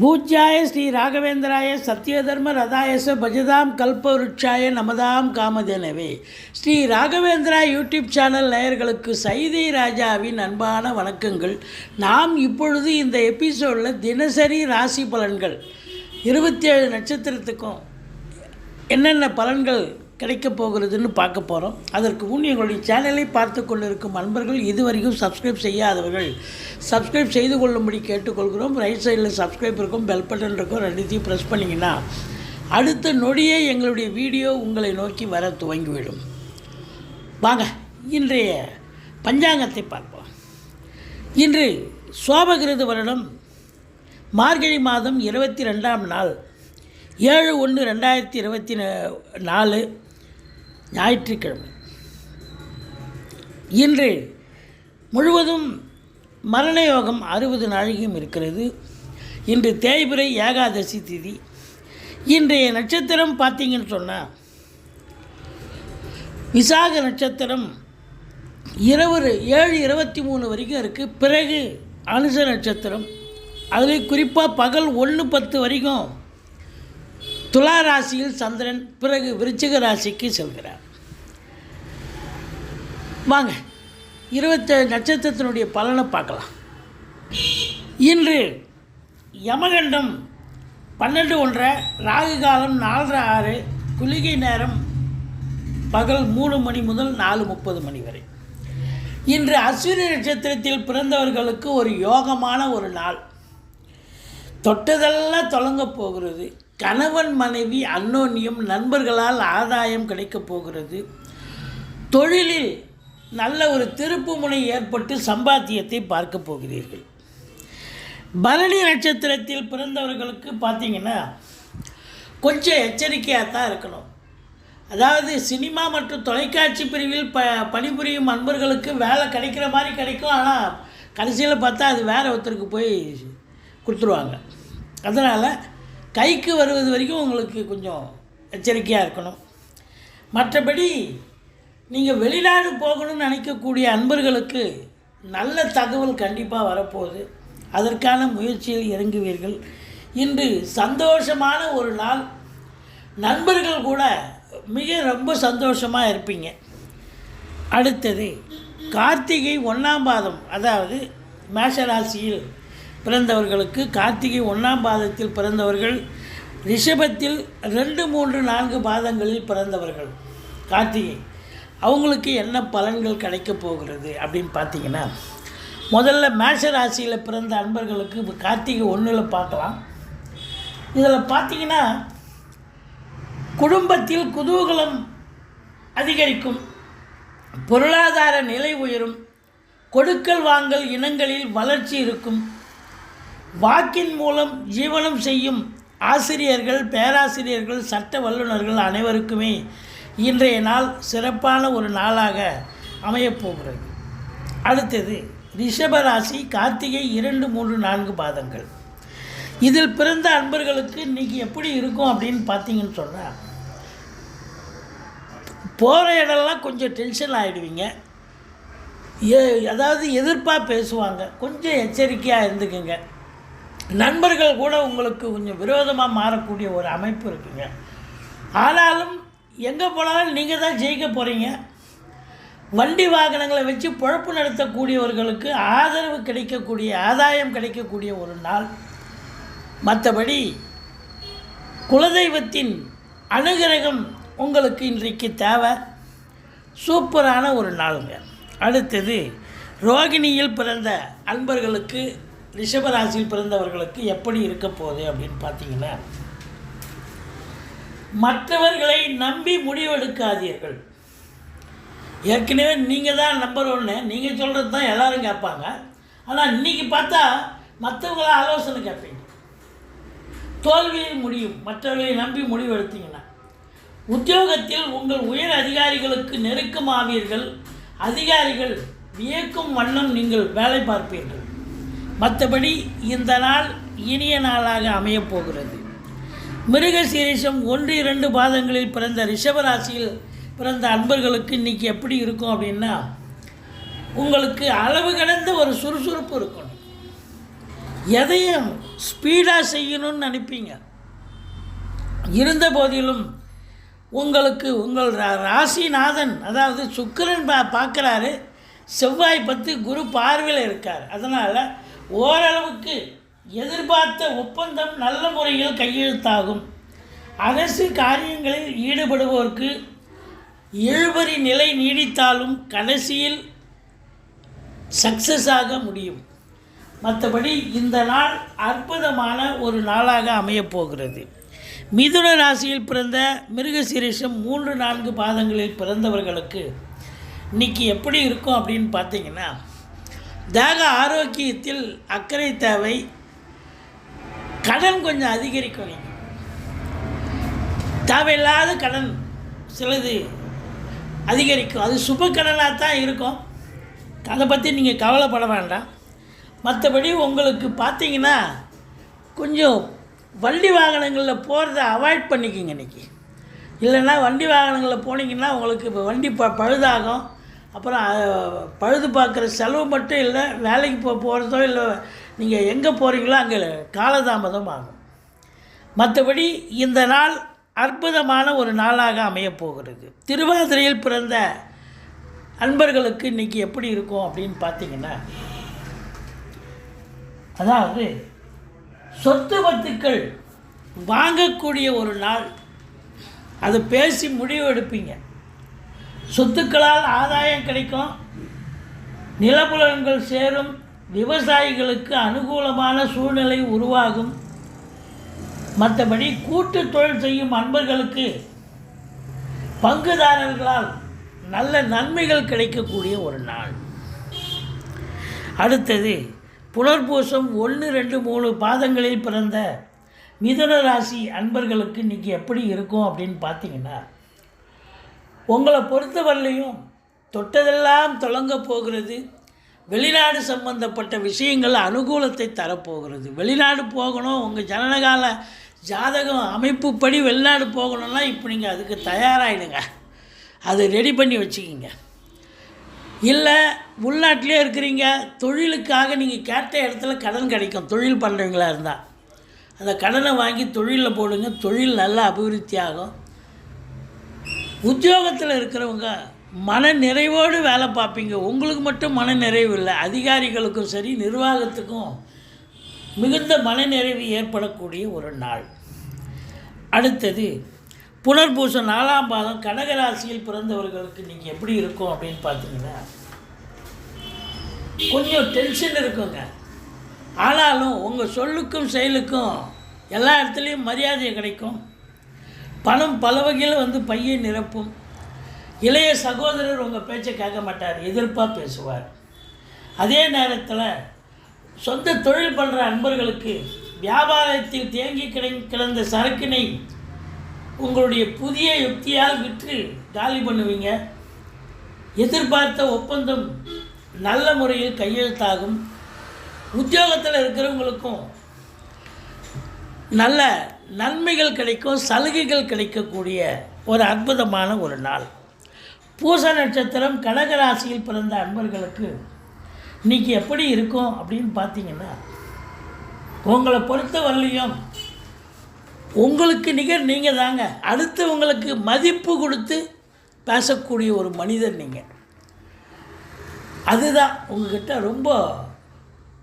பூஜ்யாய ஸ்ரீ ராகவேந்திராய சத்யதர்ம ரதாயச பஜதாம் கல்பவருட்சாய நமதாம் காமதேனவே. ஸ்ரீ ராகவேந்திரா யூடியூப் சேனல் நேயர்களுக்கு சைதை ராஜாவின் அன்பான வணக்கங்கள். நாம் இப்பொழுது இந்த எபிசோடில் தினசரி ராசி பலன்கள். இருபத்தி ஏழு நட்சத்திரத்துக்கும் என்னென்ன பலன்கள் கிடைக்கப் போகிறதுன்னு பார்க்க போகிறோம் அதற்கு முன் எங்களுடைய சேனலை பார்த்து கொண்டிருக்கும் அன்பர்கள் இதுவரைக்கும் சப்ஸ்கிரைப் செய்யாதவர்கள் சப்ஸ்கிரைப் செய்து கொள்ளும்படி கேட்டுக்கொள்கிறோம். ரைட் சைடில் சப்ஸ்கிரைப் இருக்கும் பெல் பட்டன் இருக்கும் ரெண்டுத்தையும் ப்ரெஸ் பண்ணிங்கன்னா அடுத்த நொடியே எங்களுடைய வீடியோ உங்களை நோக்கி வர துவங்கிவிடும். வாங்க இன்றைய பஞ்சாங்கத்தை பார்ப்போம். இன்று சோபகிருத வருடம் மார்கழி மாதம் இருபத்தி ரெண்டாம் நாள் ஏழு ஒன்று ரெண்டாயிரத்தி இருபத்தி நாலு ஞாயிற்றுக்கிழமை. இன்று முழுவதும் மரண யோகம் அறுபது நாழிகையும் இருக்கிறது. இன்று தேய்பிரை ஏகாதசி திதி. இன்றைய நட்சத்திரம் பார்த்தீங்கன்னு சொன்னால் விசாக நட்சத்திரம் இரவு ஏழு இருபத்தி மூணு வரைக்கும் இருக்குது பிறகு அனுச நட்சத்திரம். அதில் குறிப்பாக பகல் ஒன்று பத்து வரைக்கும் துலா ராசியில் சந்திரன் பிறகு விருச்சிக ராசிக்கு செல்கிறார். வாங்க இருபத்தேழு நட்சத்திரத்தினுடைய பலனை பார்க்கலாம். இன்று யமகண்டம் பன்னெண்டு ஒன்றரை ராகு காலம் நாலரை ஆறு குளிகை நேரம் பகல் மூணு மணி முதல் நாலு முப்பது மணி வரை. இன்று அஸ்வினி நட்சத்திரத்தில் பிறந்தவர்களுக்கு ஒரு யோகமான ஒரு நாள். தொட்டதெல்லாம் தொடங்க போகிறது. கணவன் மனைவி அன்னோன்யம் நண்பர்களால் ஆதாயம் கிடைக்கப் போகிறது. தொழிலில் நல்ல ஒரு திருப்பு முனை ஏற்பட்டு சம்பாத்தியத்தை பார்க்க போகிறீர்கள். பரணி நட்சத்திரத்தில் பிறந்தவர்களுக்கு பார்த்தீங்கன்னா கொஞ்சம் எச்சரிக்கையாக தான் இருக்கணும். அதாவது சினிமா மற்றும் தொலைக்காட்சி பிரிவில் ப பணிபுரியும் அன்பர்களுக்கு வேலை கிடைக்கிற மாதிரி கிடைக்கும். ஆனால் கடைசியில் பார்த்தா அது வேறு ஒருத்தருக்கு போய் கொடுத்துருவாங்க. அதனால் கைக்கு வருவது வரைக்கும் உங்களுக்கு கொஞ்சம் எச்சரிக்கையாக இருக்கணும். மற்றபடி நீங்கள் வெளிநாடு போகணும்னு நினைக்கக்கூடிய அன்பர்களுக்கு நல்ல தகவல் கண்டிப்பாக வரப்போகுது. அதற்கான முயற்சியில் இறங்குவீர்கள். இன்று சந்தோஷமான ஒரு நாள். நண்பர்கள் கூட மிக ரொம்ப சந்தோஷமாக இருப்பீங்க. அடுத்தது கார்த்திகை ஒன்றாம் பாதம் அதாவது மேஷராசியில் பிறந்தவர்களுக்கு கார்த்திகை ஒன்றாம் பாதத்தில் பிறந்தவர்கள் ரிஷபத்தில் ரெண்டு மூன்று நான்கு பாதங்களில் பிறந்தவர்கள் கார்த்திகை. அவங்களுக்கு என்ன பலன்கள் கிடைக்கப் போகிறது அப்படின்னு பார்த்தீங்கன்னா முதல்ல மேஷ ராசியில் பிறந்த அன்பர்களுக்கு இப்போ கார்த்திகை ஒன்றில் பார்க்கலாம். இதில் பார்த்தீங்கன்னா குடும்பத்தில் குதூகலம் அதிகரிக்கும் பொருளாதார நிலை உயரும் கொடுக்கல் வாங்கல் இனங்களில் வளர்ச்சி இருக்கும் வாக்கின் மூலம் ஜீவனம் செய்யும் ஆசிரியர்கள் பேராசிரியர்கள் சட்ட வல்லுநர்கள் அனைவருக்குமே இன்றைய நாள் சிறப்பான ஒரு நாளாக அமையப்போகிறது அடுத்தது ரிஷபராசி கார்த்திகை இரண்டு மூன்று நான்கு பாதங்கள். இதில் பிறந்த அன்பர்களுக்கு இன்றைக்கி எப்படி இருக்கும் அப்படின்னு பார்த்தீங்கன்னு சொன்னால் போகிற இடம்லாம் கொஞ்சம் டென்ஷன் ஆகிடுவீங்க ஏ அதாவது எதிர்ப்பாக பேசுவாங்க. கொஞ்சம் எச்சரிக்கையாக இருந்துக்குங்க. நண்பர்கள் கூட உங்களுக்கு கொஞ்சம் விரோதமாக மாறக்கூடிய ஒரு அமைப்பு இருக்குங்க. ஆனாலும் எங்கே போனாலும் நீங்கள் தான் ஜெயிக்க போகிறீங்க வண்டி வாகனங்களை வச்சு பொழப்பு நடத்தக்கூடியவர்களுக்கு ஆதரவு கிடைக்கக்கூடிய ஆதாயம் கிடைக்கக்கூடிய ஒரு நாள். மற்றபடி குலதெய்வத்தின் அனுகிரகம் உங்களுக்கு இன்றைக்கு தேவை. சூப்பரான ஒரு நாளுங்க. அடுத்தது ரோகிணியில் பிறந்த அன்பர்களுக்கு ரிஷபராசியில் பிறந்தவர்களுக்கு எப்படி இருக்க போகுது அப்படின்னு பார்த்தீங்கன்னா மற்றவர்களை நம்பி முடிவெடுக்காதீர்கள். ஏற்கனவே நீங்கள் தான் நம்பர் ஒன்று நீங்கள் சொல்கிறது தான் எல்லோரும் கேட்பாங்க. ஆனால் இன்றைக்கி பார்த்தா மற்றவங்கள ஆலோசனை கேட்பீங்க. தோல்வியில் முடியும் மற்றவர்களை நம்பி முடிவெடுத்தீங்கன்னா. உத்தியோகத்தில் உங்கள் உயர் அதிகாரிகளுக்கு நெருக்கமாவீர்கள். அதிகாரிகள் வியக்கும் வண்ணம் நீங்கள் வேலை பார்ப்பீர்கள். மற்றபடி இந்த நாள் இனிய நாளாக அமையப் போகிறது மிருக சீரிஷம் ஒன்று இரண்டு பாதங்களில் பிறந்த ரிஷபராசியில் பிறந்த அன்பர்களுக்கு இன்றைக்கி எப்படி இருக்கும் அப்படின்னா உங்களுக்கு அளவு கடந்த ஒரு சுறுசுறுப்பு இருக்கணும். எதையும் ஸ்பீடாக செய்யணும்னு நினைப்பீங்க. இருந்த போதிலும் உங்களுக்கு உங்கள் ரா- ராசிநாதன் அதாவது சுக்கிரன் பா பார்க்குறாரு. செவ்வாய் பத்து குரு பார்வையில் இருக்கார். அதனால் ஓரளவுக்கு எதிர்பார்த்த ஒப்பந்தம் நல்ல முறையில் கையெழுத்தாகும். அரசு காரியங்களில் ஈடுபடுவோருக்கு இழுபறி நிலை நீடித்தாலும் கடைசியில் சக்ஸஸ் ஆக முடியும். மற்றபடி இந்த நாள் அற்புதமான ஒரு நாளாக அமையப் போகிறது. மிதுன ராசியில் பிறந்த மிருகசீரிஷம் மூன்று நான்கு பாதங்களில் பிறந்தவர்களுக்கு இன்னைக்கு எப்படி இருக்கும் அப்படின்னு பார்த்தீங்கன்னா தேக ஆரோக்கியத்தில் அக்கறை தேவை. கடன் கொஞ்சம் அதிகரிக்கும் நீங்கள் தேவையில்லாத கடன் சிலது அதிகரிக்கும். அது சுப கடனாக தான் இருக்கும். அதை பற்றி நீங்கள் கவலைப்பட வேண்டாம். மற்றபடி உங்களுக்கு பார்த்தீங்கன்னா கொஞ்சம் வண்டி வாகனங்களில் போகிறத அவாய்ட் பண்ணிக்கோங்க இன்றைக்கி இல்லைன்னா வண்டி வாகனங்களில் போனீங்கன்னா உங்களுக்கு இப்போ வண்டி ப பழுதாகும். அப்புறம் பழுது பார்க்குற செலவு மட்டும் இல்லை வேலைக்கு போ போகிறதோ இல்லை நீங்கள் எங்கே போகிறீங்களோ அங்கே காலதாமதம் ஆகும். மற்றபடி இந்த நாள் அற்புதமான ஒரு நாளாக அமையப் போகிறது. திருவாதிரையில் பிறந்த அன்பர்களுக்கு இன்றைக்கி எப்படி இருக்கும் அப்படின்னு பார்த்தீங்கன்னா அதாவது சொத்து வத்துக்கள் வாங்கக்கூடிய ஒரு நாள். அதை பேசி முடிவு எடுப்பீங்க. சொத்துக்களால் ஆதாயம் கிடைக்கும். நிலப்புலன்கள் சேரும். விவசாயிகளுக்கு அனுகூலமான சூழ்நிலை உருவாகும். மற்றபடி கூட்டு தொழில் செய்யும் அன்பர்களுக்கு பங்குதாரர்களால் நல்ல நன்மைகள் கிடைக்கக்கூடிய ஒரு நாள். அடுத்தது புனர்பூசம் ஒன்று ரெண்டு மூணு பாதங்களில் பிறந்த மிதுன ராசி அன்பர்களுக்கு இன்றைக்கி எப்படி இருக்கும் அப்படின்னு பார்த்தீங்கன்னா உங்களை பொறுத்தவரையிலையும் தொட்டதெல்லாம் தொடங்க போகிறது. வெளிநாடு சம்பந்தப்பட்ட விஷயங்கள் அனுகூலத்தை தரப்போகிறது. வெளிநாடு போகணும் உங்கள் ஜனனகால ஜாதகம் அமைப்புப்படி வெளிநாடு போகணும்னா இப்போ நீங்கள் அதுக்கு தயாராகிடுங்க அது ரெடி பண்ணி வச்சுக்கிங்க. இல்லை உள்நாட்டிலே இருக்கிறீங்க தொழிலுக்காக நீங்கள் கேட்ட இடத்துல கடன் கிடைக்கும். தொழில் பண்ணுறவங்களா இருந்தால் அந்த கடனை வாங்கி தொழிலில் போடுங்க. தொழில் நல்லா அபிவிருத்தி ஆகும் உத்தியோகத்தில் இருக்கிறவங்க மன நிறைவோடு வேலை பார்ப்பீங்க. உங்களுக்கு மட்டும் மன நிறைவு இல்லை. அதிகாரிகளுக்கும் சரி நிர்வாகத்துக்கும் மிகுந்த மனநிறைவு ஏற்படக்கூடிய ஒரு நாள். அடுத்தது புனர்பூசம் நாலாம் பாதம் கடகராசியில் பிறந்தவர்களுக்கு நீங்கள் எப்படி இருக்கும் அப்படின்னு பார்த்தீங்கன்னா கொஞ்சம் டென்ஷன் இருக்குங்க. ஆனாலும் உங்கள் சொல்லுக்கும் செயலுக்கும் எல்லா இடத்துலையும் மரியாதை கிடைக்கும். பணம் பல வகையில் வந்து பையை நிரப்பும். இளைய சகோதரர் உங்கள் பேச்சை கேட்க மாட்டார் எதிர்ப்பாக பேசுவார். அதே நேரத்தில் சொந்த தொழில் பண்ணுற அன்பர்களுக்கு வியாபாரத்தில் தேங்கி கிட கிடந்த சரக்கினை உங்களுடைய புதிய யுக்தியால் விற்று காலி பண்ணுவீங்க. எதிர்பார்த்த ஒப்பந்தம் நல்ல முறையில் கையெழுத்தாகும். உத்தியோகத்தில் இருக்கிறவங்களுக்கும் நல்ல நன்மைகள் கிடைக்கும் சலுகைகள் கிடைக்கக்கூடிய ஒரு அற்புதமான ஒரு நாள். பூச நட்சத்திரம் கடகராசியில் பிறந்த அன்பர்களுக்கு இன்றைக்கி எப்படி இருக்கும் அப்படின்னு பார்த்தீங்கன்னா உங்களை பொறுத்த வரலையும் உங்களுக்கு நிகர் நீங்கள் தாங்க. அடுத்து உங்களுக்கு மதிப்பு கொடுத்து பேசக்கூடிய ஒரு மனிதர் நீங்கள் அதுதான் உங்ககிட்ட ரொம்ப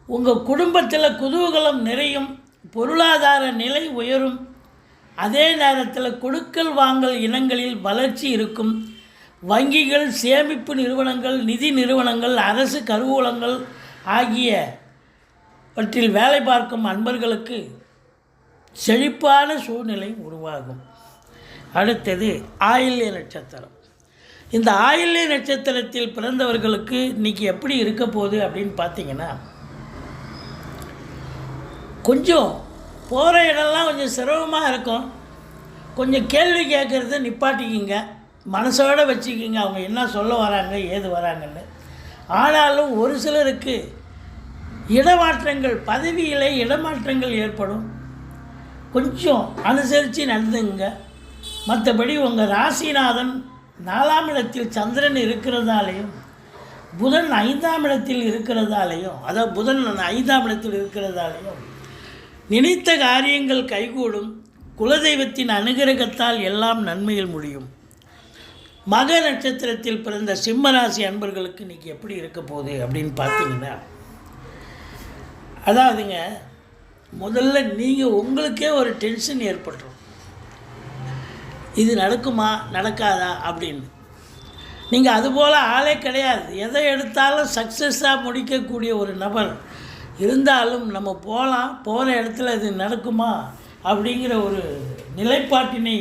உங்கள் குடும்பத்தில் குதூகலம் நிறையும் பொருளாதார நிலை உயரும். அதே நேரத்தில் கொடுக்கல் வாங்கல் இனங்களில் வளர்ச்சி இருக்கும். வங்கிகள் சேமிப்பு நிறுவனங்கள் நிதி நிறுவனங்கள் அரசு கருவூலங்கள் ஆகியவற்றில் வேலை பார்க்கும் அன்பர்களுக்கு செழிப்பான சூழ்நிலை உருவாகும். அடுத்தது ஆயில்ய நட்சத்திரம். இந்த ஆயில்ய நட்சத்திரத்தில் பிறந்தவர்களுக்கு இன்றைக்கி எப்படி இருக்க போகுது அப்படின்னு பார்த்தீங்கன்னா கொஞ்சம் போகிற இடம்லாம் கொஞ்சம் சிரமமாக இருக்கும். கொஞ்சம் கேள்வி கேட்குறத நிப்பாட்டிக்கிங்க. மனசோட வச்சுக்கிங்க. அவங்க என்ன சொல்ல வராங்க ஏது வராங்கன்னு. ஆனாலும் ஒரு சிலருக்கு இடமாற்றங்கள் பதவியில் இடமாற்றங்கள் ஏற்படும். கொஞ்சம் அனுசரித்து நடந்துங்க மற்றபடி உங்கள் ராசிநாதன் நாலாம் இடத்தில் சந்திரன் இருக்கிறதாலையும் புதன் ஐந்தாம் இடத்தில் இருக்கிறதாலையும் அதாவது புதன் ஐந்தாம் இடத்தில் இருக்கிறதாலையும் நினைத்த காரியங்கள் கைகூடும் குலதெய்வத்தின் அனுகிரகத்தால் எல்லாம் நன்மையில் முடியும். மக நட்சத்திரத்தில் பிறந்த சிம்மராசி அன்பர்களுக்கு இன்றைக்கி எப்படி இருக்க போகுது அப்படின்னு பார்த்தீங்கன்னா அதாவதுங்க முதல்ல நீங்கள் உங்களுக்கே ஒரு டென்ஷன் ஏற்பட்டுரும். இது நடக்குமா நடக்காதா அப்படின்னு. நீங்கள் அதுபோல் ஆளே கிடையாது. எதை எடுத்தாலும் சக்ஸஸாக முடிக்கக்கூடிய ஒரு நபர் இருந்தாலும் நம்ம போகலாம் போகிற இடத்துல இது நடக்குமா அப்படிங்கிற ஒரு நிலைப்பாட்டினை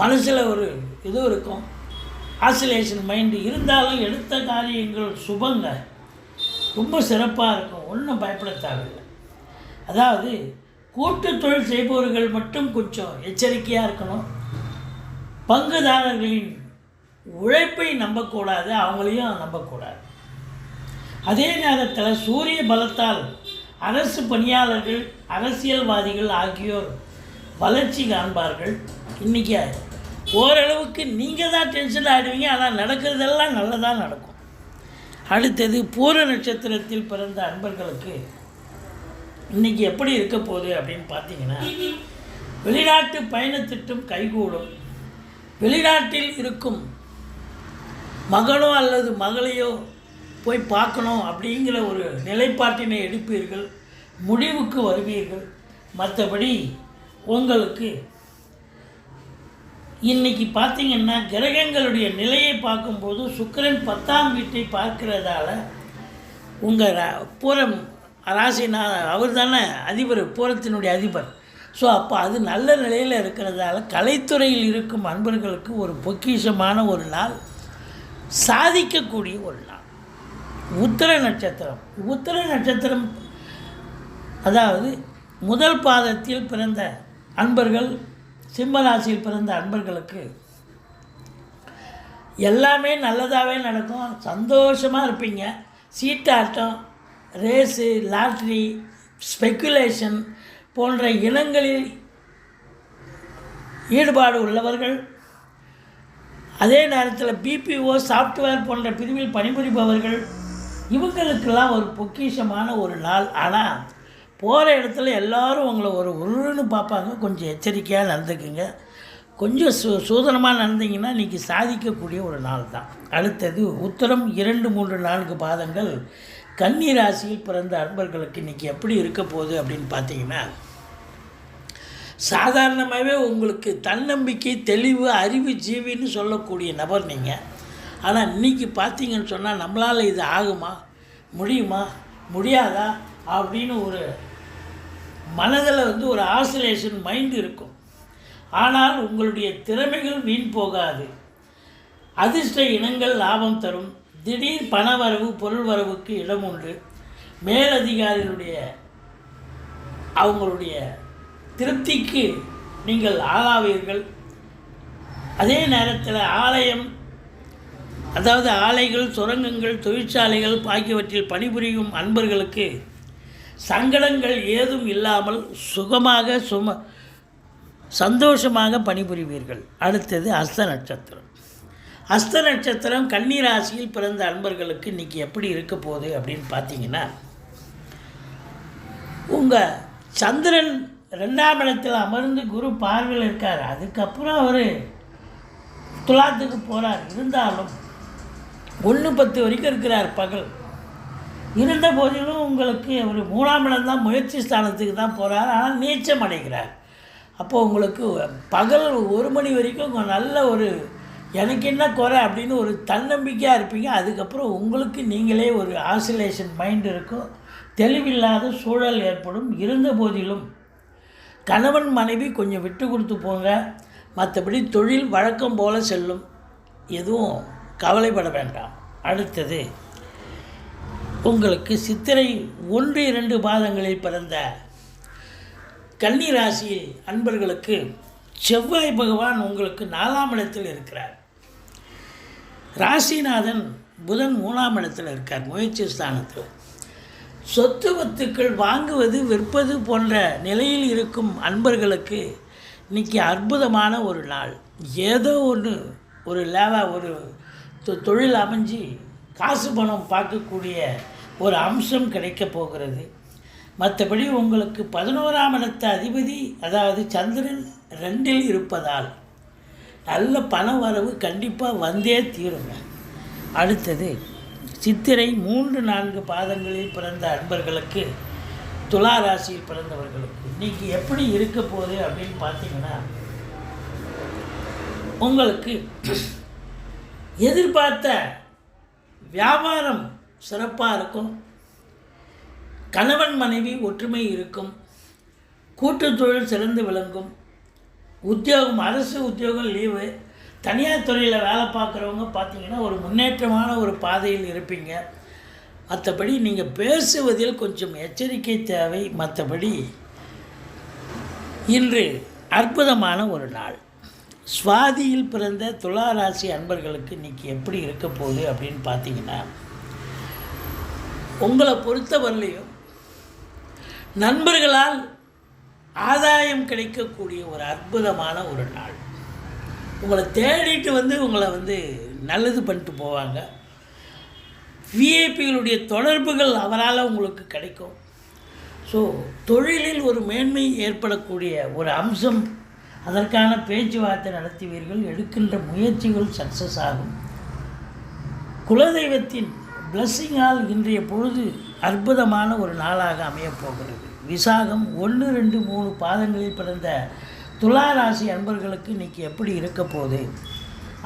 மனசில் ஒரு இது இருக்கும். ஆசிலேஷன் மைண்டு இருந்தாலும் எடுத்த காரியங்கள் சுபங்க. ரொம்ப சிறப்பாக இருக்கும். ஒன்றும் பயப்பட தேவையில்லை அதாவது கூட்டு தொழில் செய்பவர்கள் மட்டும் கொஞ்சம் எச்சரிக்கையாக இருக்கணும். பங்குதாரர்களின் உழைப்பை நம்பக்கூடாது அவங்களையும் நம்பக்கூடாது. அதே நேரத்தில் சூரிய பலத்தால் அரசு பணியாளர்கள் அரசியல்வாதிகள் ஆகியோர் வளர்ச்சி காண்பார்கள். இன்றைக்கி ஓரளவுக்கு நீங்கள் தான் டென்ஷன் ஆகிடுவீங்க ஆனால் நடக்கிறதெல்லாம் நல்லதாக நடக்கும். அடுத்தது பூர நட்சத்திரத்தில் பிறந்த அன்பர்களுக்கு இன்றைக்கி எப்படி இருக்க போகுது அப்படின்னு பார்த்தீங்கன்னா வெளிநாட்டு பயணத்திட்டம் கைகூடும். வெளிநாட்டில் இருக்கும் மகனோ அல்லது மகளையோ போய் பார்க்கணும் அப்படிங்கிற ஒரு நிலைப்பாட்டினை எடுப்பீர்கள் முடிவுக்கு வருவீர்கள். மற்றபடி உங்களுக்கு இன்னைக்கு பார்த்தீங்கன்னா கிரகங்களுடைய நிலையை பார்க்கும்போது சுக்கிரன் பத்தாம் வீட்டை பார்க்கிறதால உங்கள் பூரம் ராசினா அவர் தானே அதிபர் பூரத்தினுடைய அதிபர். ஸோ அப்போ அது நல்ல நிலையில் இருக்கிறதால கலைத்துறையில் இருக்கும் அன்பர்களுக்கு ஒரு பொக்கிஷமான ஒரு நாள் சாதிக்கக்கூடிய ஒரு நாள். உத்திர நட்சத்திரம். உத்திர நட்சத்திரம் அதாவது முதல் பாதத்தில் பிறந்த அன்பர்கள் சிம்மராசியில் பிறந்த அன்பர்களுக்கு எல்லாமே நல்லதாகவே நடக்கும். சந்தோஷமாக இருப்பீங்க. சீட்டாட்டம் ரேஸு லாட்ரி ஸ்பெக்குலேஷன் போன்ற இனங்களில் ஈடுபாடு உள்ளவர்கள் அதே நேரத்தில் பிபிஓ சாஃப்ட்வேர் போன்ற பிரிவில் பணிபுரிபவர்கள் இவங்களுக்கெல்லாம் ஒரு பொக்கிஷமான ஒரு நாள். ஆனால் போகிற இடத்துல எல்லாரும் உங்களை ஒரு உருன்னு பார்ப்பாங்க. கொஞ்சம் எச்சரிக்கையாக நடந்துக்குங்க. கொஞ்சம் சு சூதனமாக நடந்தீங்கன்னா இன்றைக்கி சாதிக்கக்கூடிய ஒரு நாள் தான். அடுத்தது உத்தரம் இரண்டு மூன்று நான்கு பாதங்கள். கன்னி ராசியில் பிறந்த அன்பர்களுக்கு இன்றைக்கி எப்படி இருக்க போகுது அப்படின்னு பார்த்தீங்கன்னா சாதாரணமாகவே உங்களுக்கு தன்னம்பிக்கை தெளிவு அறிவு ஜீவின்னு சொல்லக்கூடிய நபர் நீங்கள் ஆனால் இன்றைக்கி பார்த்தீங்கன்னு சொன்னால் நம்மளால் இது ஆகுமா? முடியுமா? முடியாதா? அப்படின்னு ஒரு மனதில் வந்து ஒரு ஆசிலேஷன் மைண்ட் இருக்கும். ஆனால் உங்களுடைய திறமைகள் வீண் போகாது. அதிர்ஷ்ட இனங்கள் லாபம் தரும். திடீர் பண வரவு பொருள் வரவுக்கு இடம் உண்டு. மேலதிகாரிகளுடைய அவங்களுடைய திருப்திக்கு நீங்கள் ஆளாவீர்கள். அதே நேரத்தில் ஆலயம் அதாவது ஆலைகள் சுரங்கங்கள் தொழிற்சாலைகள் ஆகியவற்றில் பணிபுரியும் அன்பர்களுக்கு சங்கடங்கள் ஏதும் இல்லாமல் சுகமாக சும சந்தோஷமாக பணிபுரிவீர்கள். அடுத்தது அஸ்த நட்சத்திரம். அஸ்த நட்சத்திரம் கன்னி ராசியில் பிறந்த அன்பர்களுக்கு இன்றைக்கி எப்படி இருக்க போகுது அப்படின்னு பார்த்தீங்கன்னா உங்கள் சந்திரன் ரெண்டாம் இடத்தில் அமர்ந்து குரு பார்வையில் இருக்கார். அதுக்கப்புறம் அவர் துலாத்துக்கு போகிறார் இருந்தாலும் ஒன்று பத்து வரைக்கும் இருக்கிறார் பகல். இருந்த போதிலும் உங்களுக்கு ஒரு மூணாம் இடம் தான் முயற்சி ஸ்தானத்துக்கு தான் போகிறார் ஆனால் நீச்சம் அடைகிறார். அப்போது உங்களுக்கு பகல் ஒரு மணி வரைக்கும் நல்ல ஒரு எனக்கு என்ன குறை அப்படின்னு ஒரு தன்னம்பிக்கையாக இருப்பீங்க. அதுக்கப்புறம் உங்களுக்கு நீங்களே ஒரு ஆசிலேஷன் மைண்ட் இருக்கும். தெளிவில்லாத சூழல் ஏற்படும். இருந்த போதிலும் கணவன் மனைவி கொஞ்சம் விட்டு கொடுத்து போங்க. மற்றபடி தொழில் வழக்கம் போல் செல்லும். எதுவும் கவலைப்பட வேண்டாம். அடுத்தது உங்களுக்கு சித்திரை ஒன்று இரண்டு பாதங்களில் பிறந்த கன்னி ராசியில் அன்பர்களுக்கு செவ்வாய் பகவான் உங்களுக்கு நாலாம் இடத்தில் இருக்கிறார். ராசிநாதன் புதன் மூணாம் இடத்தில் இருக்கார் முயற்சி ஸ்தானத்தில். சொத்து வத்துக்கள் வாங்குவது விற்பது போன்ற நிலையில் இருக்கும் அன்பர்களுக்கு இன்றைக்கி அற்புதமான ஒரு நாள். ஏதோ ஒன்று ஒரு லேவா ஒரு தொழில் அமைஞ்சு காசு பணம் பார்க்கக்கூடிய ஒரு அம்சம் கிடைக்க போகிறது. மற்றபடி உங்களுக்கு பதினோராம் இடத்த அதிபதி அதாவது சந்திரன் ரெண்டில் இருப்பதால் நல்ல பண வரவு கண்டிப்பாக வந்தே தீருங்க அடுத்தது சித்திரை மூன்று நான்கு பாதங்களில் பிறந்த அன்பர்களுக்கு துலா ராசியில் பிறந்தவர்களுக்கு. இன்னைக்கு எப்படி இருக்க போகுது அப்படின்னு பார்த்தீங்கன்னா உங்களுக்கு எதிர்பார்த்த வியாபாரம் சிறப்பாக இருக்கும். கணவன் மனைவி ஒற்றுமை இருக்கும். கூட்டுத்தொழில் சிறந்து விளங்கும். உத்தியோகம் அரசு உத்தியோகம் லீவு. தனியார் துறையில் வேலை பார்க்குறவங்க பார்த்தீங்கன்னா ஒரு முன்னேற்றமான ஒரு பாதையில் இருப்பீங்க. மற்றபடி நீங்கள் பேசுவதில் கொஞ்சம் எச்சரிக்கை தேவை. மற்றபடி இன்று அற்புதமான ஒரு நாள். சுவாதியில் பிறந்த துலா ராசி அன்பர்களுக்கு இன்றைக்கி எப்படி இருக்க போகுது அப்படின்னு பார்த்தீங்கன்னா உங்களை பொறுத்தவரையிலையும் நண்பர்களால் ஆதாயம் கிடைக்கக்கூடிய ஒரு அற்புதமான ஒரு நாள். உங்களை தேடிட்டு வந்து உங்களை வந்து நல்லது பண்ணிட்டு போவாங்க. விஐபிகளுடைய தொடர்புகள் அவரால் உங்களுக்கு கிடைக்கும். ஸோ தொழிலில் ஒரு மேன்மை ஏற்படக்கூடிய ஒரு அம்சம் அதற்கான பேச்சுவார்த்தை நடத்துவீர்கள் எடுக்கின்ற முயற்சிகள் சக்ஸஸ் ஆகும். குலதெய்வத்தின் பிளஸ்ஸிங்கால் இன்றைய பொழுது அற்புதமான ஒரு நாளாக அமையப்போகிறது விசாகம் ஒன்று ரெண்டு மூணு பாதங்களில் பிறந்த துலா ராசி அன்பர்களுக்கு இன்றைக்கி எப்படி இருக்க போகுது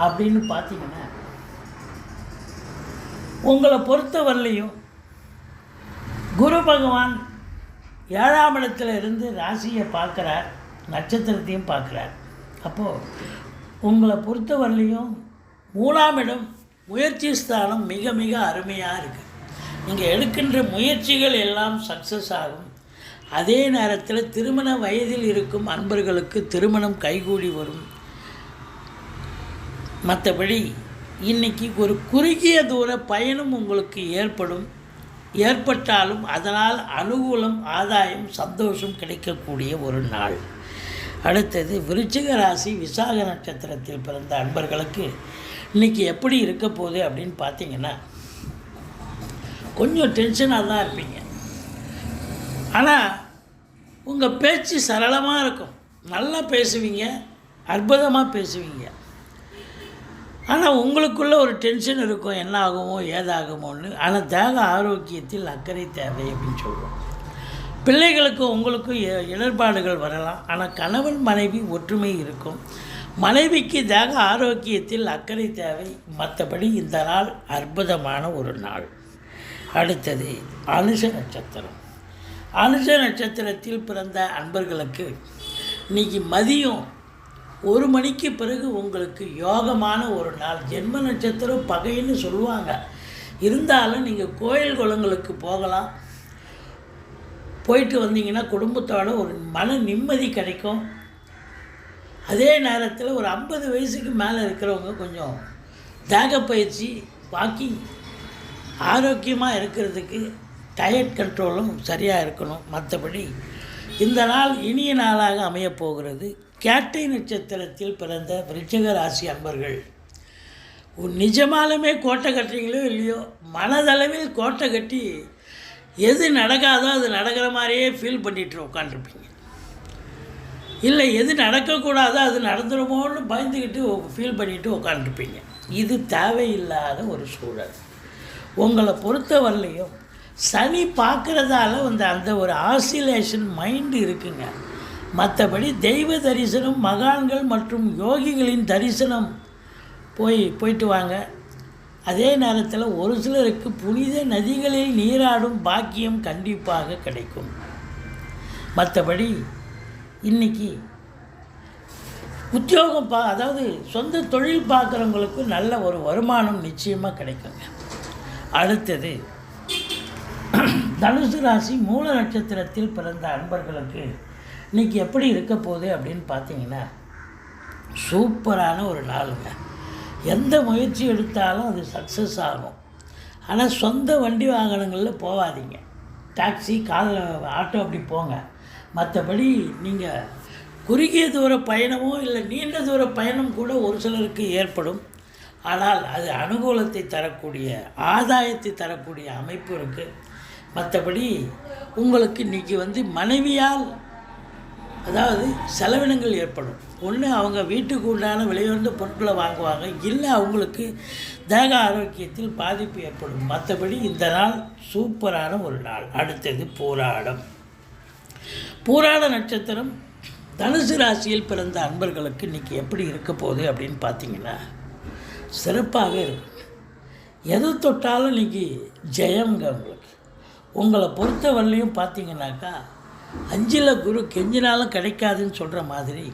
அப்படின்னு பார்த்தீங்கன்னா உங்களை பொறுத்தவரையிலையும் குரு பகவான் ஏழாம் இடத்துல இருந்து ராசியை பார்க்குறார். நட்சத்திரத்தையும் பார்க்குறார். அப்போது உங்களை பொறுத்தவரையிலையும் மூணாம் இடம் முயற்சி ஸ்தானம் மிக மிக அருமையாக இருக்குது நீங்கள் எடுக்கின்ற முயற்சிகள் எல்லாம் சக்ஸஸ் ஆகும். அதே நேரத்தில் திருமண வயதில் இருக்கும் அன்பர்களுக்கு திருமணம் கைகூடி வரும். மற்றபடி இன்னைக்கு ஒரு குறுகிய தூர பயணம் உங்களுக்கு ஏற்படும். ஏற்பட்டாலும் அதனால் அனுகூலம் ஆதாயம் சந்தோஷம் கிடைக்கக்கூடிய ஒரு நாள். அடுத்தது விருச்சிக ராசி விசாக நட்சத்திரத்தில் பிறந்த அன்பர்களுக்கு இன்றைக்கி எப்படி இருக்க போகுது அப்படின்னு பார்த்தீங்கன்னா கொஞ்சம் டென்ஷனாக தான் இருப்பீங்க. ஆனால் உங்கள் பேச்சு சரளமாக இருக்கும். நல்லா பேசுவீங்க அற்புதமாக பேசுவீங்க. ஆனால் உங்களுக்குள்ளே ஒரு டென்ஷன் இருக்கும் என்ன ஆகுமோ ஏதாகுமோன்னு. ஆனால் தேக ஆரோக்கியத்தில் அக்கறை தேவை அப்படின்னு சொல்லுவோம் பிள்ளைகளுக்கும் உங்களுக்கும் இடர்பாடுகள் வரலாம். ஆனால் கணவன் மனைவி ஒற்றுமை இருக்கும். மனைவிக்கு தேக ஆரோக்கியத்தில் அக்கறை தேவை. மற்றபடி இந்த நாள் அற்புதமான ஒரு நாள். அடுத்தது அனுஷ நட்சத்திரம். அனுஷ நட்சத்திரத்தில் பிறந்த அன்பர்களுக்கு இன்னைக்கு மதியம் ஒரு மணிக்கு பிறகு உங்களுக்கு யோகமான ஒரு நாள். ஜென்ம நட்சத்திரம் பகைன்னு சொல்லுவாங்க. இருந்தாலும் நீங்கள் கோயில் குளங்களுக்கு போகலாம். போயிட்டு வந்தீங்கன்னா குடும்பத்தோட ஒரு மன நிம்மதி கிடைக்கும். அதே நேரத்தில் ஒரு ஐம்பது வயசுக்கு மேலே இருக்கிறவங்க கொஞ்சம் தேக பயிற்சி வாக்கிங் ஆரோக்கியமாக இருக்கிறதுக்கு டயட் கண்ட்ரோலும் சரியாக இருக்கணும். மற்றபடி இந்த நாள் இனிய நாளாக அமையப் போகிறது. கேட்டை நட்சத்திரத்தில் பிறந்த விருச்சக ராசி அன்பர்கள் நிஜமாலுமே கோட்டை கட்டுறீங்களோ இல்லையோ மனதளவில் கோட்டை கட்டி எது நடக்காதோ அது நடக்கிற மாதிரியே ஃபீல் பண்ணிட்டு உட்காந்துருப்பீங்க இல்லை எது நடக்கக்கூடாதோ அது நடந்துருமோன்னு பயந்துக்கிட்டு ஃபீல் பண்ணிட்டு உட்காந்துருப்பீங்க இது தேவையில்லாத ஒரு சூழல். உங்களை பொறுத்தவரையிலையும் சனி பார்க்குறதால வந்து அந்த ஒரு ஆசிலேஷன் மைண்டு இருக்குங்க. மற்றபடி தெய்வ தரிசனம் மகான்கள் மற்றும் யோகிகளின் தரிசனம் போய் போயிட்டு வாங்க. அதே நேரத்தில் ஒரு சிலருக்கு புனித நதிகளில் நீராடும் பாக்கியம் கண்டிப்பாக கிடைக்கும். மற்றபடி இன்னைக்கு உத்தியோகம் பா அதாவது சொந்த தொழில் பார்க்குறவங்களுக்கு நல்ல ஒரு வருமானம் நிச்சயமாக கிடைக்குங்க அடுத்தது தனுசு ராசி மூல நட்சத்திரத்தில் பிறந்த அன்பர்களுக்கு இன்னைக்கு எப்படி இருக்க போகுது அப்படின்னு பார்த்தீங்கன்னா சூப்பரான ஒரு நாளுங்க. எந்த முயற்சி எடுத்தாலும் அது சக்ஸஸ் ஆகும். ஆனால் சொந்த வண்டி வாகனங்களில் போகாதீங்க. டாக்ஸி காலில் ஆட்டோ அப்படி போங்க. மற்றபடி நீங்கள் குறுகிய தூர பயணமோ இல்லை நீண்ட தூர பயணம் கூட ஒரு சிலருக்கு ஏற்படும். ஆனால் அது அனுகூலத்தை தரக்கூடிய ஆதாயத்தை தரக்கூடிய அமைப்பு இருக்குது மற்றபடி உங்களுக்கு இன்றைக்கி வந்து மனைவியால் அதாவது செலவினங்கள் ஏற்படும். ஒன்று அவங்க வீட்டுக்கு உண்டான விலையுயர்ந்த பொருட்களை வாங்குவாங்க. இல்லை அவங்களுக்கு தேக ஆரோக்கியத்தில் பாதிப்பு ஏற்படும். மற்றபடி இந்த நாள் சூப்பரான ஒரு நாள். அடுத்தது போராடம். பூராட நட்சத்திரம் தனுசு ராசியில் பிறந்த அன்பர்களுக்கு இன்றைக்கி எப்படி இருக்க போகுது அப்படின்னு பார்த்தீங்கன்னா சிறப்பாக இருக்கும் எது தொட்டாலும் இன்றைக்கி ஜெயம்ங்க உங்களுக்கு. உங்களை பொறுத்தவரையிலையும் பார்த்தீங்கன்னாக்கா அஞ்சில் குரு கெஞ்சினாலும் கிடைக்காதுன்னு சொல்கிற மாதிரி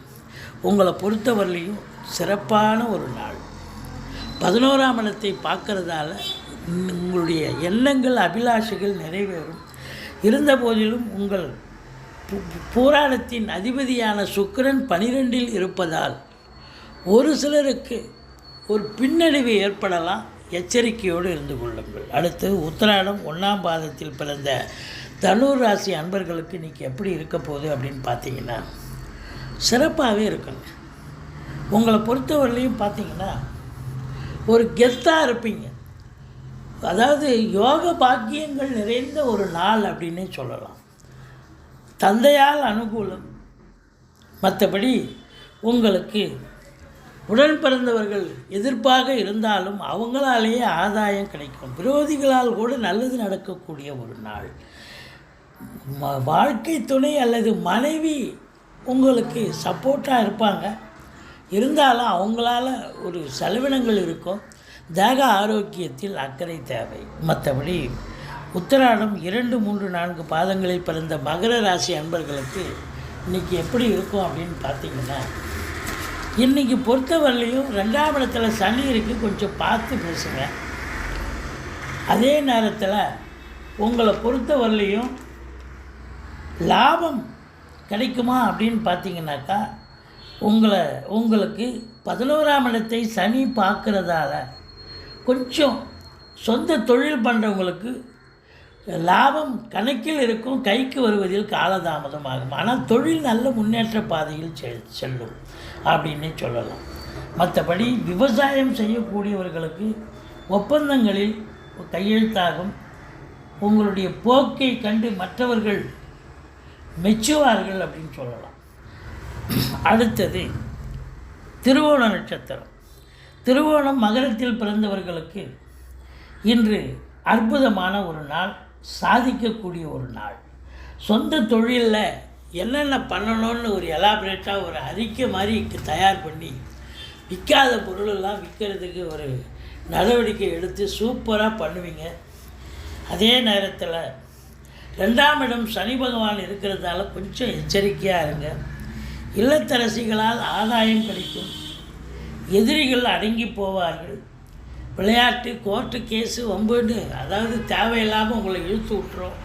உங்களை பொறுத்தவரையிலையும் சிறப்பான ஒரு நாள். பதினோராம் இடத்தை பார்க்கறதால உங்களுடைய எண்ணங்கள் அபிலாஷைகள் நிறைவேறும். இருந்த போதிலும் உங்கள் பு- பூராடத்தின் அதிபதியான சுக்கரன் பனிரெண்டில் இருப்பதால் ஒரு சிலருக்கு ஒரு பின்னடைவு ஏற்படலாம். எச்சரிக்கையோடு இருந்து கொள்ளுங்கள். அடுத்து உத்திராடம் ஒன்றாம் பாதத்தில் பிறந்த தனுர் ராசி அன்பர்களுக்கு இன்றைக்கி எப்படி இருக்க போகுது அப்படின்னு பார்த்தீங்கன்னா சிறப்பாகவே இருக்குங்க உங்களை பொறுத்தவரையிலையும் பார்த்தீங்கன்னா ஒரு கெத்தாக இருப்பீங்க. அதாவது யோக பாக்கியங்கள் நிறைந்த ஒரு நாள் அப்படின்னே சொல்லலாம். தந்தையால் அனுகூலம். மற்றபடி உங்களுக்கு உடன் பிறந்தவர்கள் எதிர்ப்பாக இருந்தாலும் அவங்களாலேயே ஆதாயம் கிடைக்கும். விரோதிகளால் கூட நல்லது நடக்கக்கூடிய ஒரு நாள். வாழ்க்கை துணை அல்லது மனைவி உங்களுக்கு சப்போர்ட்டாக இருப்பாங்க. இருந்தாலும் அவங்களால ஒரு செலவினங்கள் இருக்கும். தேக ஆரோக்கியத்தில் அக்கறை தேவை. மற்றபடி உத்தராடம் இரண்டு மூன்று நான்கு பாதங்களில் பிறந்த மகர ராசி அன்பர்களுக்கு இன்றைக்கி எப்படி இருக்கும் அப்படின்னு பார்த்தீங்கன்னா இன்றைக்கி பொறுத்தவரையிலையும் ரெண்டாம் இடத்துல சனி இருக்குது கொஞ்சம் பார்த்து பேசுங்க. அதே நேரத்தில் உங்களை பொறுத்தவரையிலையும் லாபம் கிடைக்குமா அப்படின்னு பார்த்தீங்கன்னாக்கா உங்களை உங்களுக்கு பதினோராம் இடத்தை சனி பார்க்குறதால கொஞ்சம் சொந்த தொழில் பண்ணுறவங்களுக்கு லாபம் கணக்கில் இருக்கும் கைக்கு வருவதில் காலதாமதம் ஆகும். ஆனால் தொழில் நல்ல முன்னேற்ற பாதையில் செல் செல்லும் அப்படின்னு சொல்லலாம். மற்றபடி விவசாயம் செய்யக்கூடியவர்களுக்கு ஒப்பந்தங்களில் கையெழுத்தாகும். உங்களுடைய போக்கை கண்டு மற்றவர்கள் மெச்சுவார்கள் அப்படின்னு சொல்லலாம். அடுத்தது திருவோண நட்சத்திரம். திருவோணம் மகரத்தில் பிறந்தவர்களுக்கு இன்று அற்புதமான ஒரு நாள் சாதிக்கக்கூடிய ஒரு நாள். சொந்த தொழிலில் என்னென்ன பண்ணணும்னு ஒரு எலாபரேட்டாக ஒரு அறிக்கை மாதிரி தயார் பண்ணி விற்காத பொருளெல்லாம் விற்கிறதுக்கு ஒரு நடவடிக்கை எடுத்து சூப்பராக பண்ணுவீங்க. அதே நேரத்தில் ரெண்டாம் இடம் சனி பகவான் இருக்கிறதால கொஞ்சம் எச்சரிக்கையாக இருங்க. இல்லத்தரசிகளால் ஆதாயம் கிடைக்கும். எதிரிகள் அடங்கி போவார்கள். விளையாட்டு கோர்ட்டு கேஸு வம்புன்னு அதாவது தேவையில்லாமல் உங்களை இழுத்து விட்டுரும்.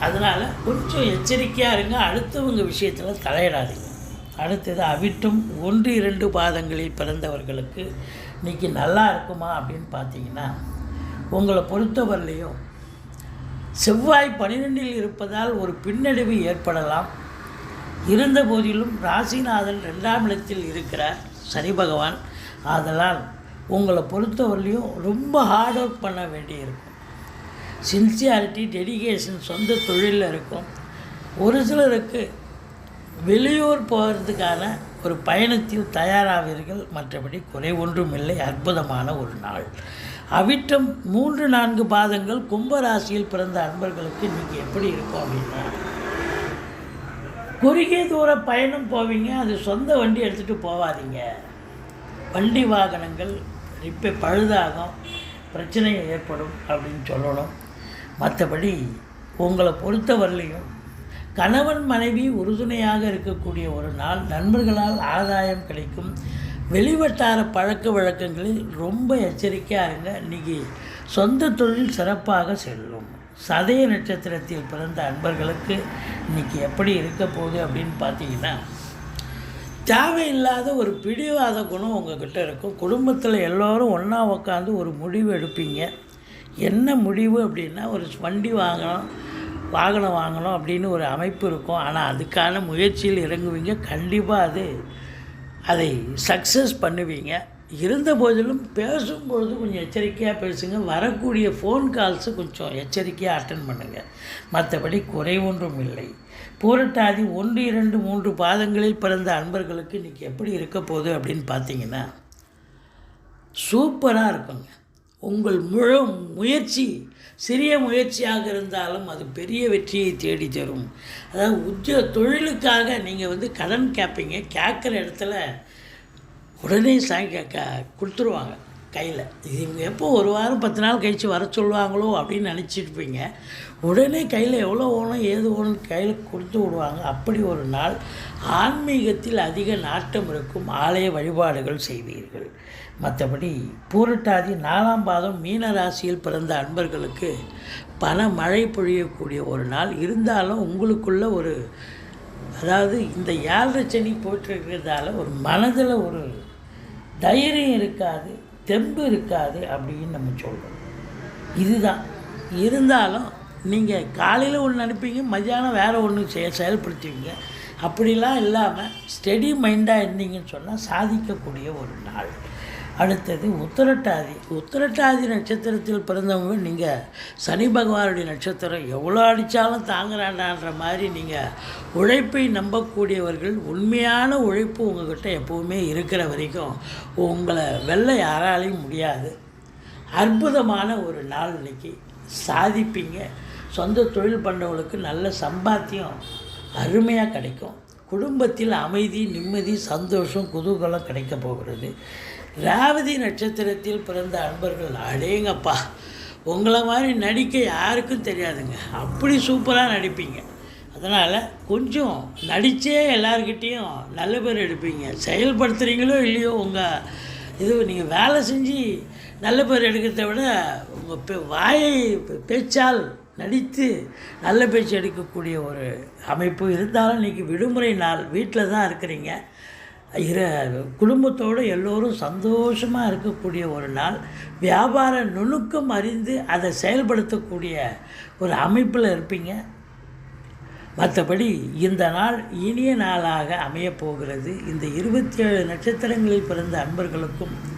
அதனால் கொஞ்சம் எச்சரிக்கையாக இருங்க. அடுத்தவங்க விஷயத்தில் தலையிடாதீங்க. அடுத்தது அவிட்டும் ஒன்று இரண்டு பாதங்களில் பிறந்தவர்களுக்கு இன்றைக்கி நல்லா இருக்குமா அப்படின்னு பார்த்தீங்கன்னா உங்களை பொறுத்தவரையிலையும் செவ்வாய் பனிரெண்டில் இருப்பதால் ஒரு பின்னடைவு ஏற்படலாம். இருந்த போதிலும் ராசிநாதன் ரெண்டாம் இடத்தில் இருக்கிறார் சனி பகவான். ஆதலால் உங்களை பொறுத்தவரையிலையும் ரொம்ப ஹார்ட் ஒர்க் பண்ண வேண்டியிருக்கும். சின்சியாரிட்டி டெடிகேஷன் சொந்த தொழிலில் இருக்கும். ஒரு சிலருக்கு வெளியூர் போகிறதுக்கான ஒரு பயணத்தில் தயாராவீர்கள். மற்றபடி குறை ஒன்றும் இல்லை. அற்புதமான ஒரு நாள். அவிட்டம் மூன்று நான்கு பாதங்கள் கும்பராசியில் பிறந்த அன்பர்களுக்கு இன்றைக்கி எப்படி இருக்கும் அப்படின்னா குறுகிய தூர பயணம் போவீங்க அது சொந்த வண்டி எடுத்துகிட்டு போகாதீங்க வண்டி வாகனங்கள் இப்போ பழுதாகும் பிரச்சனை ஏற்படும் அப்படின்னு சொல்லணும். மற்றபடி உங்களை பொறுத்தவரையிலையும் கணவன் மனைவி உறுதுணையாக இருக்கக்கூடிய ஒரு நாள் நண்பர்களால் ஆதாயம் கிடைக்கும். வெளிவட்டார பழக்க வழக்கங்களில் ரொம்ப எச்சரிக்கையாக இருங்க. இன்றைக்கி சொந்த தொழில் சிறப்பாக செல்லும். சதய நட்சத்திரத்தில் பிறந்த அன்பர்களுக்கு இன்றைக்கி எப்படி இருக்க போகுது அப்படின்னு பார்த்தீங்கன்னா தேவையில்லாத ஒரு பிடிவாத குணம் உங்கள்கிட்ட இருக்கும். குடும்பத்தில் எல்லோரும் ஒன்றா உட்காந்து ஒரு முடிவு எடுப்பீங்க. என்ன முடிவு அப்படின்னா ஒரு வண்டி வாங்கணும் வாகனம் வாங்கணும் அப்படின்னு ஒரு அமைப்பு இருக்கும். ஆனால் அதுக்கான முயற்சியில் இறங்குவீங்க. கண்டிப்பாக அது அதை சக்ஸஸ் பண்ணுவீங்க. இருந்த போதிலும் பேசும்பொழுது கொஞ்சம் எச்சரிக்கையாக பேசுங்க. வரக்கூடிய ஃபோன் கால்ஸு கொஞ்சம் எச்சரிக்கையாக அட்டன் பண்ணுங்கள் மற்றபடி குறை ஒன்றும் இல்லை. பூரட்டாதி ஒன்று இரண்டு மூன்று பாதங்களில் பிறந்த அன்பர்களுக்கு இன்றைக்கி எப்படி இருக்க போகுது அப்படின்னு பார்த்தீங்கன்னா சூப்பராக இருக்குங்க. உங்கள் முழு முயற்சி சிறிய முயற்சியாக இருந்தாலும் அது பெரிய வெற்றியை தேடி தரும். அதாவது உத்திய தொழிலுக்காக நீங்கள் வந்து கடன் கேட்பீங்க கேட்குற இடத்துல உடனே சாங்க கொடுத்துருவாங்க கையில். இது இவங்க எப்போ ஒரு வாரம் பத்து நாள் கழித்து வர சொல்லுவாங்களோ அப்படின்னு நினச்சிருப்பீங்க. உடனே கையில் எவ்வளோ ஓணும் ஏது ஓணும் கையில் கொடுத்து விடுவாங்க. அப்படி ஒரு நாள் ஆன்மீகத்தில் அதிக நாட்டம் இருக்கும். ஆலய வழிபாடுகள் செய்வீர்கள். மற்றபடி பூரட்டாதி நாலாம் பாதம் மீன ராசியில் பிறந்த அன்பர்களுக்கு பண மழை பொழியக்கூடிய ஒரு நாள். இருந்தாலும் உங்களுக்குள்ள ஒரு அதாவது இந்த ஏழரை சனி போட்டிருக்கிறதால ஒரு மனதில் ஒரு தைரியம் இருக்காது தெம்பு இருக்காது அப்படின்னு நம்ம சொல்கிறோம் இதுதான். இருந்தாலும் நீங்கள் காலையில் ஒன்று அனுப்பிங்க மத்தியானம் வேறு ஒன்று செய செயல்படுத்துவீங்க. அப்படிலாம் இல்லாமல் ஸ்டெடி மைண்டாக இருந்தீங்கன்னு சொன்னால் சாதிக்கக்கூடிய ஒரு நாள். அடுத்தது உத்திரட்டாதி. உத்திரட்டாதி நட்சத்திரத்தில் பிறந்தவங்க நீங்கள் சனி பகவானுடைய நட்சத்திரம் எவ்வளோ அடித்தாலும் தாங்குறாண்டான்ற மாதிரி நீங்கள் உழைப்பை நம்பக்கூடியவர்கள் உண்மையான உழைப்பு உங்கள்கிட்ட எப்போவுமே இருக்கிற வரைக்கும் உங்களை வெல்ல யாராலையும் முடியாது. அற்புதமான ஒரு நாள் இன்னைக்கு. சாதிப்பீங்க. சொந்த தொழில் பண்ணவங்களுக்கு நல்ல சம்பாத்தியம் அருமையாக கிடைக்கும். குடும்பத்தில் அமைதி நிம்மதி சந்தோஷம் குதூகலம் கிடைக்க போகிறது. ரேவதி நட்சத்திரத்தில் பிறந்த அன்பர்கள் அடேங்கப்பா. உங்களை மாதிரி நடிக்க யாருக்கும் தெரியாதுங்க. அப்படி சூப்பராக நடிப்பீங்க. அதனால் கொஞ்சம் நடித்தே எல்லாருக்கிட்டேயும் நல்ல பேர் எடுப்பீங்க. செயல்படுத்துகிறீங்களோ இல்லையோ உங்கள் இது நீங்கள் வேலை செஞ்சு நல்ல பேர் எடுக்கிறத விட உங்கள் பே வாயை பேச்சால் நடித்து நல்ல பேச்சு எடுக்கக்கூடிய ஒரு அமைப்பு இருந்தாலும் இன்றைக்கி விடுமுறை நாள் வீட்டில் தான் இருக்கிறீங்க. இர குடும்பத்தோடு எல்லோரும் சந்தோஷமாக இருக்கக்கூடிய ஒரு நாள். வியாபார நுணுக்கம் அறிந்து அதை செயல்படுத்தக்கூடிய ஒரு அமைப்பில் இருப்பீங்க. மற்றபடி இந்த நாள் இனிய நாளாக அமையப் போகிறது. இந்த இருபத்தி ஏழு நட்சத்திரங்களில் பிறந்த அன்பர்களுக்கும்